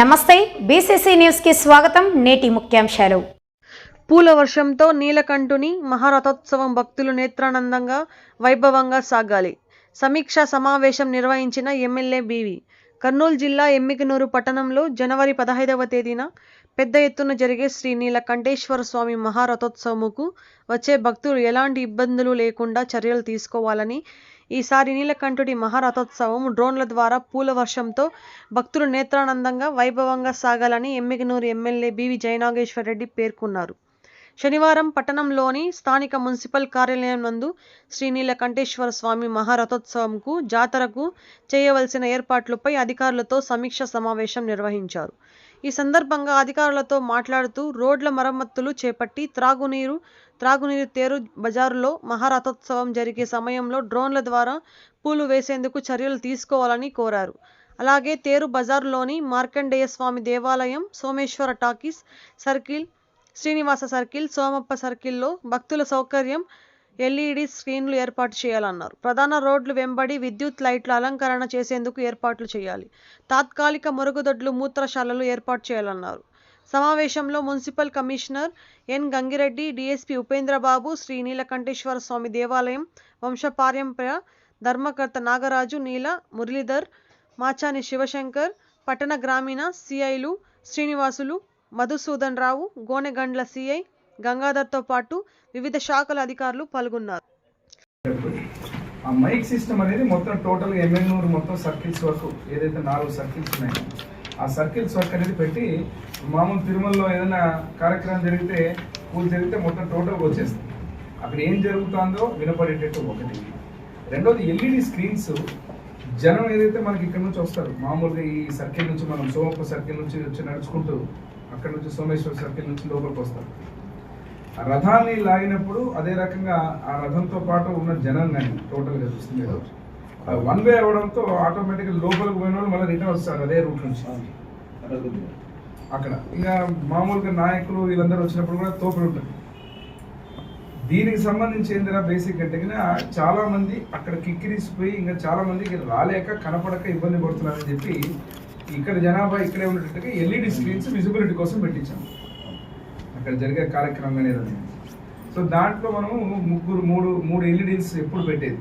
నమస్తే బీసీసీ న్యూస్కి స్వాగతం నేటి ముఖ్యాంశాలు. పూల వర్షంతో నీలకంఠుని మహారథోత్సవం భక్తులు నేత్రానందంగా వైభవంగా సాగాలి. సమీక్షా సమావేశం నిర్వహించిన ఎమ్మెల్యే బీవి. కర్నూలు జిల్లా ఎమ్మికనూరు పట్టణంలో జనవరి పదహైదవ తేదీన పెద్ద ఎత్తున జరిగే శ్రీ నీలకంఠేశ్వర స్వామి మహారథోత్సవముకు వచ్చే భక్తులు ఎలాంటి ఇబ్బందులు లేకుండా చర్యలు తీసుకోవాలని ఈసారి నీలకంఠుడి మహారథోత్సవం డ్రోన్ల ద్వారా పూల వర్షంతో భక్తులు నేత్రానందంగా వైభవంగా సాగాలని ఎమ్మిగనూరు ఎమ్మెల్యే బివి జయనాగేశ్వర రెడ్డి పేర్కొన్నారు. శనివారం పట్టణంలోని స్థానిక మున్సిపల్ కార్యాలయం నందు శ్రీ నీలకంఠేశ్వర స్వామి మహారథోత్సవంకు జాతరకు చేయవలసిన ఏర్పాట్లపై అధికారులతో సమీక్ష సమావేశం నిర్వహించారు. ఈ సందర్భంగా అధికారులతో మాట్లాడుతూ రోడ్ల మరమ్మతులు చేపట్టి త్రాగునీరు త్రాగునీరు తేరు బజారులో మహారథోత్సవం జరిగే సమయంలో డ్రోన్ల ద్వారా పూలు వేసేందుకు చర్యలు తీసుకోవాలని కోరారు. అలాగే తేరు బజార్లోని మార్కండేయ స్వామి దేవాలయం Someswara talkies circle Srinivasa circle Somappa సర్కిల్లో భక్తుల సౌకర్యం ఎల్ఈడి స్క్రీన్లు ఏర్పాటు చేయాలన్నారు. ప్రధాన రోడ్లు వెంబడి విద్యుత్ లైట్ల అలంకరణ చేసేందుకు ఏర్పాట్లు చేయాలి. తాత్కాలిక మరుగుదొడ్లు మూత్రశాలలు ఏర్పాటు చేయాలన్నారు. సమావేశంలో municipal commissioner N. Gangireddy DSP Upendrababu Sri Neelakanteswara Swamy దేవాలయం వంశపార్యంపర ధర్మకర్త నాగరాజు నీల మురళీధర్ మాచాని శివశంకర్ పట్టణ గ్రామీణ సిఐలు శ్రీనివాసులు మధుసూదన్ రావు గోనెగండ్ల సిఐ గంగాధర్తో పాటు వివిధ శాఖల అధికారులు పాల్గొన్నారు. ఆ మైక్ సిస్టమ్ అనేది మొత్తం టోటల్ ఎమ్మెల్యేనూరు మొత్తం సర్కిల్స్ వరకు ఏదైతే నాలుగు సర్కిల్స్ ఉన్నాయో ఆ సర్కిల్స్ వర్క్ అనేది పెట్టి మామూలు తిరుమలలో ఏదైనా కార్యక్రమం జరిగితే పూజ జరిగితే మొత్తం టోటల్గా వచ్చేస్తుంది. అక్కడ ఏం జరుగుతుందో వినపడేటట్టు ఒకటి. రెండోది ఎల్ఈడి స్క్రీన్స్ జనం ఏదైతే మనకి ఇక్కడ నుంచి వస్తారు మామూలుగా ఈ సర్కిల్ నుంచి మనం సోమప్ప సర్కిల్ నుంచి వచ్చి నడుచుకుంటూ అక్కడ నుంచి సోమేశ్వర సర్కిల్ నుంచి లోపలికి వస్తారు. ఆ రథాన్ని లాగినప్పుడు అదే రకంగా ఆ రథంతో పాటు ఉన్న జనం కానీ టోటల్గా చూస్తుంది వన్ వే అవడంతో ఆటోమేటిక్గా లోపలికి పోయిన వాళ్ళు మళ్ళీ రిటర్న్ వస్తారు అదే రూట్ నుంచి. అక్కడ. ఇంకా మామూలుగా నాయకులు వీళ్ళందరూ వచ్చినప్పుడు కూడా తోపులు ఉంటుంది దీనికి సంబంధించి ఏందిరా బేసిక్ అంటే కనుక చాలా మంది అక్కడ కిక్కిరిసిపోయి ఇంకా చాలా మందికి రాలేక కనపడక ఇబ్బంది పడుతున్నారని చెప్పి ఇక్కడ జనాభా ఇక్కడే ఉన్నట్టుగా ఎల్ఈడి స్క్రీన్స్ విజిబిలిటీ కోసం పెట్టించాం. అక్కడ జరిగే కార్యక్రమం అనేది సో దాంట్లో మనము ముగ్గురు మూడు మూడు ఎల్ఈడీస్ ఎప్పుడు పెట్టేది?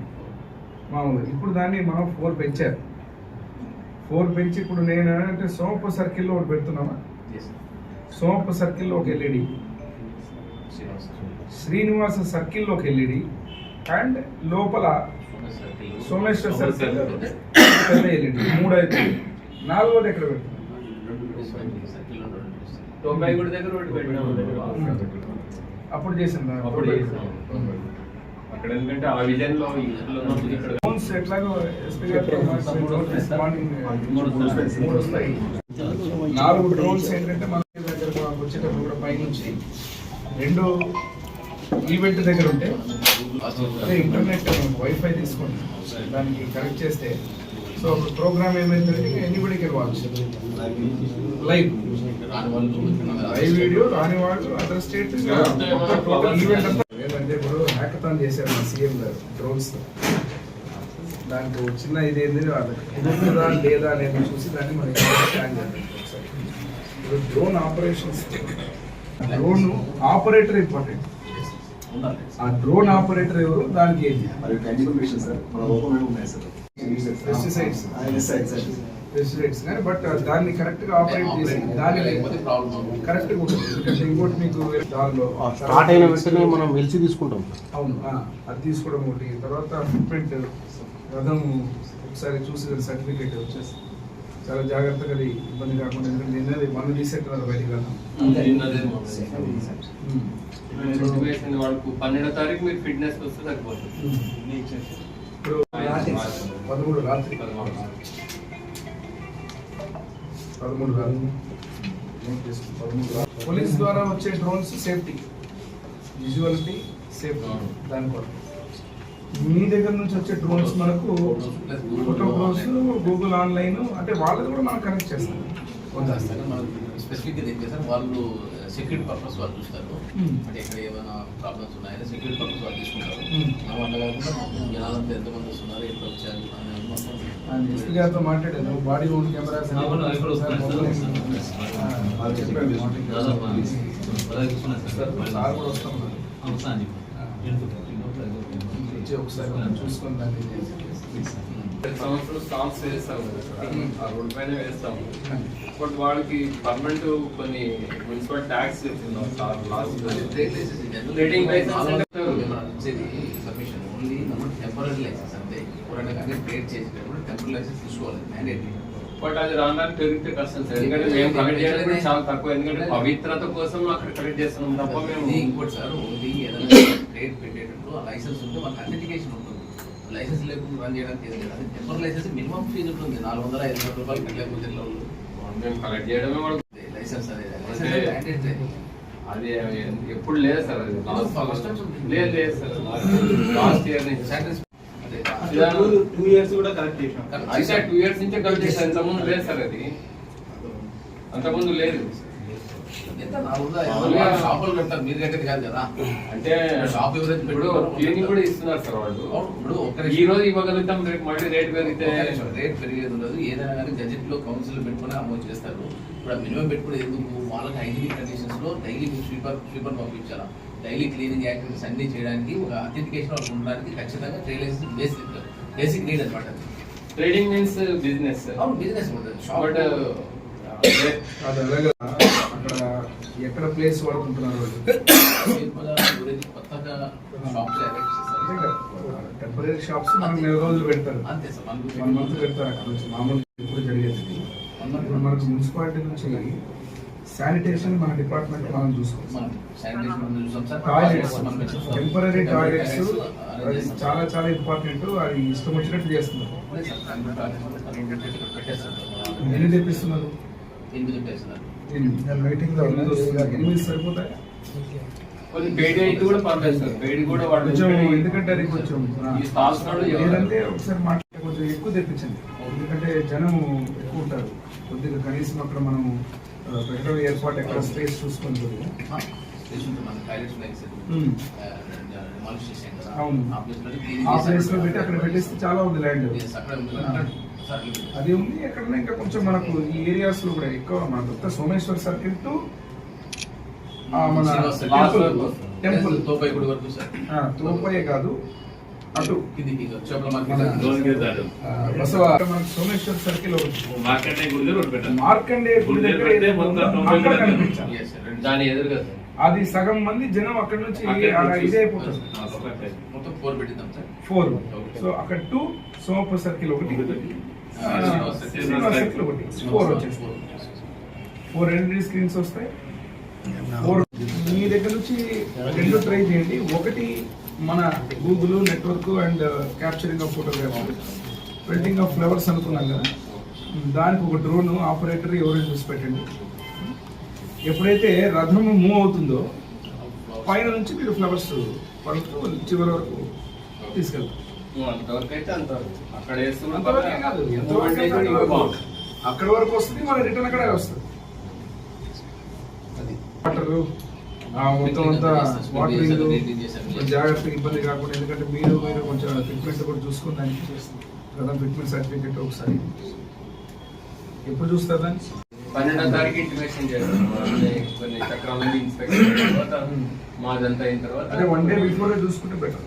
మామూలుగా. ఇప్పుడు దాన్ని మనం ఫోర్ పెంచారు. ఫోర్ పెంచి ఇప్పుడు నేను అంటే సోమప్ప సర్కిల్లో ఒకటి పెడుతున్నామా? సోమప్ప సర్కిల్లో ఒక ఎల్ఈడి. శ్రీనివాస సర్కిల్లో ఒక ఎల్ఈడి. అండ్ లోపల సోమేశ్వర సర్కిల్ పెద్ద ఎల్ఈడి. మూడు అయితే నాలుగోది ఎక్కడ పెడుతున్నాం తొంభై గుడి దగ్గర ఒకటి పెట్టినాం. అప్పుడు చేసిందా అప్పుడు చేసాం. అక్కడ ఎందుకంటే ఆ విజన్లో నాలుగు డ్రోన్స్ ఏంటంటే మన దగ్గర వచ్చేటప్పుడు కూడా పైనుంచి రెండు ఈవెంట్ దగ్గర ఉంటే అదే ఇంటర్నెట్ వైఫై తీసుకోండి. దానికి కనెక్ట్ చేస్తే సో ప్రోగ్రామ్ ఏమైందంటే anybody can watch live live video రాని వాళ్ళు అదర్ స్టేట్ ఈవెంట్ అంతా. ఏంటంటే ఇప్పుడు హ్యాకథాన్ చేశారు మా సీఎం గారు డ్రోన్స్ దానికి చిన్న ఇది ఏంది కుదురుతుందా లేదా అనేది చూసి దాన్ని మనం ప్లాన్. ఇప్పుడు drone operations drone operator important ఆ డ్రోన్ ఆపరేటర్ ఎవరు దానికి ఏంటి మరి కన్ఫర్మేషన్ సార్ మన ఓపెన్ ఉన్నాయి సార్ ఎగ్జాక్ట్లీ ప్రెసిడెంట్స్ కానీ బట్ దాన్ని కరెక్ట్గా ఆపరేట్ చేసి దాన్ని కరెక్ట్గా ఉంటుంది. ఎందుకంటే ఇంకోటి మీకు దానిలో స్టార్ట్ అయిన వెంటనే మనం వెలిసి తీసుకుంటాం. అవును ఆ, అది తీసుకోవడం ఒకటి. తర్వాత ఫుట్ప్రింట్ రథం ఒకసారి చూసి సర్టిఫికేట్ వచ్చేసి చాలా జాగ్రత్తగా అది ఇబ్బంది కాకుండా ఎందుకంటే నిన్నది మనం తీసేట్టున్నారు బయటికి నిన్నదే సిచ్యువేషన్ వాళ్ళకు పన్నెండో తారీఖు మీరు ఫిట్నెస్ వస్తే సరిపోతుంది ఇప్పుడు పదమూడు రాత్రి పదమూడు రాత్రి. పోలీస్ ద్వారా వచ్చే డ్రోన్స్ సేఫ్టీ. విజువాలిటీ సేఫ్టీ దాని కొరకు. మీ దగ్గర నుంచి వచ్చే డ్రోన్స్ మనకు ఫోటోగ్రాఫ్స్ గూగుల్ ఆన్లైన్ అంటే వాళ్ళది కూడా మనం కనెక్ట్ చేస్తాం. స్పెసిఫిక్గా ఏం వాళ్ళు సెక్యూరిటీ పర్పస్ వాళ్ళు చూస్తారు Hmm. అంటే ఎక్కడ ఏమైనా ప్రాబ్లమ్స్ ఉన్నాయని సెక్యూరిటీ పర్పస్ వాళ్ళు తీసుకుంటారు Hmm. నా వల్ల కాకుండా జనాలంతా ఎంతమంది వస్తున్నారు ఎట్లా వచ్చారు అనేది మొత్తం మాట్లాడాను బాడీ ఓన్ కెమెరాస్ ఒకసారి ప్రతి సంవత్సరం స్టాంప్స్ వేస్తాం. ఆ రోడ్ పైన వేస్తాం బట్ వాళ్ళకి పర్మనెంట్ కొన్ని మున్సిపల్ ట్యాక్స్ చెప్తున్నాం sir last submission only temporary licence కానీ ట్రేడ్ చేసేటప్పుడు టెంపరీ లైసెన్స్ తీసుకోవాలి మ్యాండేటరీ బట్ అది రాను పెరిగితే కష్టం సార్. ఎందుకంటే మేము కలెక్ట్ చేయడం కూడా చాలా తక్కువ. ఎందుకంటే పవిత్రత కోసం అక్కడ కలెక్ట్ చేస్తున్నాం తప్ప మేము ఇంకోటి సార్ ఓన్లీ ఏదైనా ట్రేడ్ పెట్టేటప్పుడు లైసెన్స్ ఉంటే మనకు అథెంటికేషన్ ఉంటుంది. లైసెన్స్ లేకుండా రన్ చేయడానికి ఏం లేదు. అది టెంపరీ లైసెన్స్ మినిమం ఫీజు ఉంటుంది నాలుగు వందల ఐదు వందల రూపాయలు కట్టలేకపోతే కలెక్ట్ చేయడమే లైసెన్స్ అనేది అంటే-. అది ఎప్పుడు లేదు సార్ అది ఉంటుంది. లేదు లేదు సార్ లాస్ట్ ఇయర్ నుంచి. టూ ఇయర్స్ కూడా కరెక్ట్ చేసాం. టూ ఇయర్స్ నుంచే కలెక్ట్ ఇంతకుముందు లేదు సార్ అది. అంతకుముందు లేదు ఎంత నాలుగు వందల ఐదు వందల షాపులు కడతారు మీరు కట్టేది కాదు కదా. అంటే షాప్ ఎవరైతే ఇప్పుడు క్లీనింగ్ కూడా ఇస్తున్నారు సార్ వాళ్ళు. ఇప్పుడు ఈ రోజు ఇవ్వగలుగుతాం రేపు మళ్ళీ రేట్ పెరిగితే రేట్ పెరిగేది ఉండదు. ఏదైనా కానీ గజెట్లో కౌన్సిల్ పెట్టుకుని అమౌంట్ చేస్తారు. ఇప్పుడు మినిమం పెట్టుకుని ఎందుకు? వాళ్ళకి హైజీనిక్ కండిషన్స్లో డైలీ స్వీపర్ స్వీపర్ పంపించాలా? డైలీ క్లీనింగ్ యాక్టివిటీస్ అన్ని చేయడానికి ఒక అథెంటికేషన్ వాళ్ళకి ఉండడానికి ఖచ్చితంగా trade licence basic basic need అనమాట ట్రేడింగ్ మీన్స్ బిజినెస్ బిజినెస్ ఉంటుంది. షాప్ బట్ అది అలాగే అక్కడ ఎక్కడ ప్లేస్ వాడుకుంటున్నారు టెంపరీ షాప్స్ మనకు నెల రోజులు పెడతారు. అంతే సార్ మనకు వన్ మంత్ పెడతారు అక్కడ నుంచి. మామూలు ఎప్పుడు జరిగేది. ఇప్పుడు మనకు మున్సిపాలిటీ నుంచి శానిటేషన్ మన డిపార్ట్మెంట్ మనం చూసుకోవాలి. మనం మనం టాయిలెట్స్ మనం. టెంపరీ టాయిలెట్స్ అది. చాలా చాలా ఇంపార్టెంట్ అది ఇష్టం వచ్చినట్టు చేస్తున్నారు. ఎన్ని తెప్పిస్తున్నారు? ఎనిమిది. ఎనిమిది. సరిపోతాయి? కొన్ని పెయిడ్ అయితే కూడా పంపిస్తారు పెయిడ్ కూడా వాళ్ళు కొంచెం ఎందుకంటే అది కొంచెం ఈ లేదంటే ఒకసారి మాట్లాడి కొంచెం ఎక్కువ తెప్పించండి. ఎందుకంటే జనం ఎక్కువ ఉంటారు. కొద్దిగా కనీసం అక్కడ మనం పెట్టడం ఏర్పాటు ఎక్కడ స్పేస్ చూసుకొని సార్. అవును. ఆ ప్లేస్లో పెట్టి అక్కడ పెట్టేస్తే చాలా ఉంది ల్యాండ్ అక్కడే. సార్, అది ఉంది ఎక్కడన్నా ఇంకా కొంచెం మనకు ఈ ఏరియాస్లో కూడా ఎక్కువ మన కొత్త సోమేశ్వర్ సర్కిల్ టు మన టెంపుల్ తోపై గుడి వరకు సార్. ఆ, తోపయ్య కాదు అటు. బసవ మనకు సోమేశ్వర్ సర్కిల్ మార్కండే గుడి దగ్గర. దాని ఎదురుగా అది సగం మంది జనం అక్కడ నుంచి అలా ఇదే అయిపోతుంది. మొత్తం ఫోర్ పెట్టిద్దాం సార్. ఫోర్ సో అక్కడ టూ సోమపూర్ సర్కిల్ ఒకటి. ఫోర్ ఎల్ఈడి స్క్రీన్స్ వస్తాయి. ఫోర్ మీ దగ్గర నుంచి రెండు ట్రై చేయండి. ఒకటి మన Google network and capturing of photograph printing of flowers అనుకున్నాం కదా. దానికి ఒక డ్రోన్ ఆపరేటర్ ఎవరైనా చూసి పెట్టండి. ఎప్పుడైతే రథం మూవ్ అవుతుందో పైన నుంచి మీరు ఫ్లవర్స్ పడుతూ చివరి వరకు తీసుకెళ్తారు. అంతవరకు అయితే అంతవరకు అక్కడ వేస్తున్న కాదు. వరకు వస్తుంది మన రిటర్న్ అక్కడే వస్తుంది. అది. వాటర్ మొత్తం అంతా వాటరింగ్ కొంచెం జాగ్రత్తగా ఇబ్బంది కాకుండా ఎందుకంటే మీరు మీరు కొంచెం ఫిట్మెంట్ కూడా చూసుకుని దానికి కదా ఫిట్మెంట్ సర్టిఫికెట్ ఒకసారి. ఎప్పుడు చూస్తారు దాన్ని? పన్నెండో తారీఖు ఇంటిమేషన్ చేస్తాం కొన్ని చక్రాలన్నీ ఇన్స్పెక్షన్ తర్వాత మాదంతా అయిన తర్వాత అదే వన్ డే బిఫోర్ చూసుకుంటే బెటర్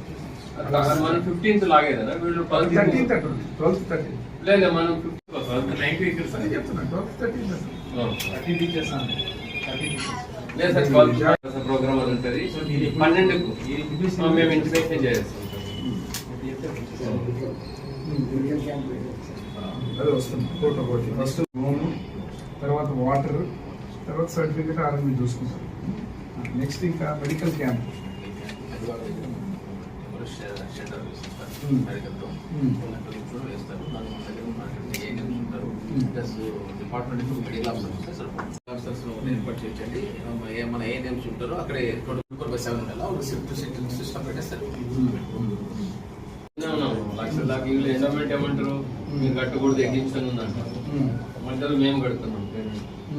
మనం ఫిఫ్టీన్త్ లాగేదా? వీళ్ళు థర్టీన్త్ ట్వెల్త్ లేదా మనం ఫిఫ్త్ నైన్టీ ఇక్కడ అదే చెప్తున్నా ట్వెల్త్ థర్టీన్త్ థర్టీ టీచర్స్ లేదు సార్ ట్వెల్త్ ప్రోగ్రామ్ అది ఉంటుంది. పన్నెండుకు. మేము ఇంటిమేషన్ చేస్తాం అదే వస్తుంది. ఫోటో ఒకటి ఫస్ట్ హోమ్ తర్వాత వాటర్ తర్వాత సర్టిఫికేట్ ఆర్ఎంబి చూసుకుంటారు నెక్స్ట్ ఇంకా మెడికల్ క్యాంప్ షెల్టర్ మెడికల్తో కూడా వేస్తారు నాకు మన దగ్గర ఏ నేమ్స్ ఉంటారు ప్లస్ డిపార్ట్మెంట్ మెడికల్ ఆఫీసర్ సరిపోతుంది ఆఫీసర్స్ ఏర్పాటు చేయొచ్చండి ఏ- మన ఏ నేమ్స్ ఉంటారో అక్కడే ట్వంటీ ఫోర్ బై సెవెన్ ఉండాలి ఒక షిఫ్ట్ సిస్టమ్ పెట్టేస్తారు లక్ష దాకా వీళ్ళు ఏమంటారు మీరు కట్టకూడదు ఎగ్జిబిషన్ ఉందంటారు మధ్యలో మేము కడుతున్నాం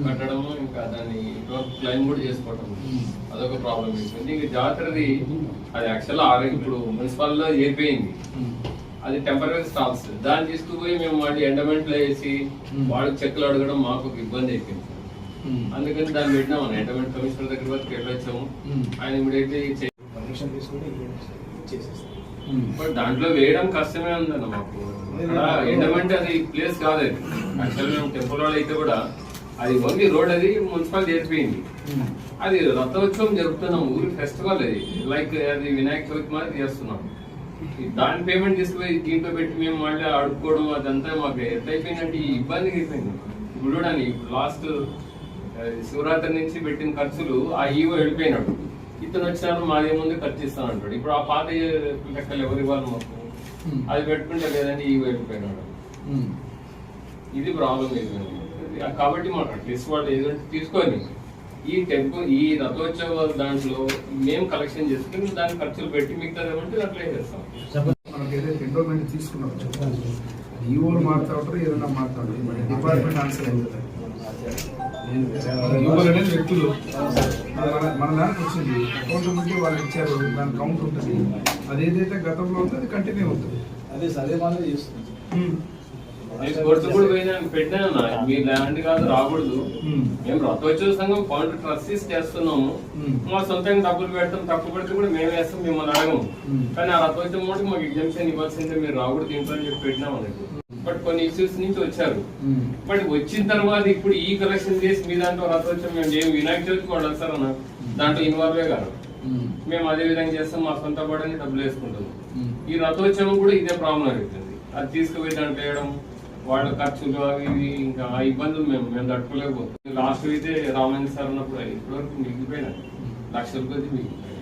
కట్టడము ఇంకా దాన్ని క్లైమ్ కూడా చేసుకోవటం. అదొక ప్రాబ్లం అయిపోయింది ఇంకా జాతరది అది యాక్చువల్ ఆరోగ్య ఇప్పుడు మున్సిపల్లో చేరిపోయింది అది టెంపరీ స్టాప్స్ దాన్ని తీసుకుపోయి మేము మళ్ళీ ఎండమెంట్లో వేసి వాళ్ళకి చెక్కులు అడగడం మాకు ఒక ఇబ్బంది అయిపోయింది. అందుకని దాన్ని పెట్టినాం. ఎండమెంట్ కమిషనర్ దగ్గర వరకు వెళ్ళొచ్చాము ఆయన ఇమీడియట్లీ పర్మిషన్ తీసుకుంటే చేసేస్తాం బట్ దాంట్లో వేయడం కష్టమే ఉందన్న మాకు. ఎండమెంట్ అది ప్లేస్ కాదు అది. యాక్చువల్ మేము టెంపుల్ వాళ్ళు అయితే కూడా అది ఓన్లీ రోడ్ అది మున్సిపల్ చేరిపోయింది అది రథోత్సవం జరుపుతున్నాం ఊరి ఫెస్టివల్ అది. లైక్ అది వినాయక చవితి మాదిరి చేస్తున్నాం. దాని పేమెంట్ తీసుకుపోయి దీంట్లో పెట్టి మేము మళ్ళీ అడుక్కోవడం అదంతా మాకు ఎంత అయిపోయిందంటే ఈ ఇబ్బంది అయిపోయింది. ఇప్పుడు చూడండి ఇప్పుడు లాస్ట్ శివరాత్రి నుంచి పెట్టిన ఖర్చులు ఆ ఈవో వెళ్ళిపోయినాడు. ఇతను వచ్చినాడు మాదేముంది ఖర్చు ఇస్తాను అంటాడు. ఇప్పుడు ఆ పాత లెక్కలు ఎవరు ఇవ్వాలి మాకు? అది పెట్టుకుంటే లేదంటే ఈవో వెళ్ళిపోయినాడు. ఇది ప్రాబ్లం అయిపోయింది. కాబట్టి మాకు అట్లీస్ట్ వాళ్ళు ఏదంటే తీసుకొని ఈ టెంపుల్ ఈ రథోత్సవ దాంట్లో మేము కలెక్షన్ చేసుకుని దాని ఖర్చులు పెట్టి మిగతా ఏమంటే అట్లే చేస్తాం. మనకి ఏదైతే ఎండోమెంట్ తీసుకున్నాం ఈఓలు మారుతా ఉంటారు ఏదైనా మారుతా ఉంటారు? మన డిపార్ట్మెంట్ ఆన్సర్ అవుతుంది అనేది వ్యక్తులు. మన మన దానికి వచ్చింది. అకౌంట్ ఉంటే వాళ్ళు ఇచ్చారు దాని కౌంట్ ఉంటుంది. అది ఏదైతే గతంలో ఉందో అది కంటిన్యూ అవుతుంది. అదే సార్ మాదిరి చేస్తుంది నేను కోర్టు కూడా పోయినా పెట్టాను మీ ల్యాండ్ కాదు రాకూడదు. మేము. రథోత్సవ సంఘం ఫౌండర్ ట్రస్టీస్ చేస్తున్నాము. మా సొంతంగా డబ్బులు పెడతాం తప్పు పెడితే కూడా మేము వేస్తాం మిమ్మల్ని అడగము. కానీ ఆ రథోత్సవం కూడా మాకు ఎగ్జామ్షన్ ఇవ్వాల్సిందే మీరు రాకూడదు దీంట్లో చెప్పి పెట్టినాం అన్నట్టు బట్ కొన్ని ఇష్యూస్ నుంచి వచ్చారు. బట్ వచ్చిన తర్వాత ఇప్పుడు ఈ కలెక్షన్ చేసి మీ దాంట్లో రథోత్సవం మేము ఏం వినాయక చవితికి వాళ్ళు వస్తారు అన్న? దాంట్లో ఇన్వాల్వే కాదు. మేము. అదే విధంగా చేస్తాం మా సొంత పడని డబ్బులు వేసుకుంటాం ఈ రథోత్సవం కూడా ఇదే ప్రాబ్లం అవుతుంది అది తీసుకుపోయి దాంట్లో వేయడం వాళ్ళ ఖర్చులు అవి ఇవి ఇంకా ఆ ఇబ్బందులు మేము మేము తట్టుకోలేకపోతాం లాస్ట్ అయితే రామాయణ సార్ ఉన్నప్పుడు ఇప్పటివరకు మిగిలిపోయినా లక్షల కొద్ది మిగిలిపోయినా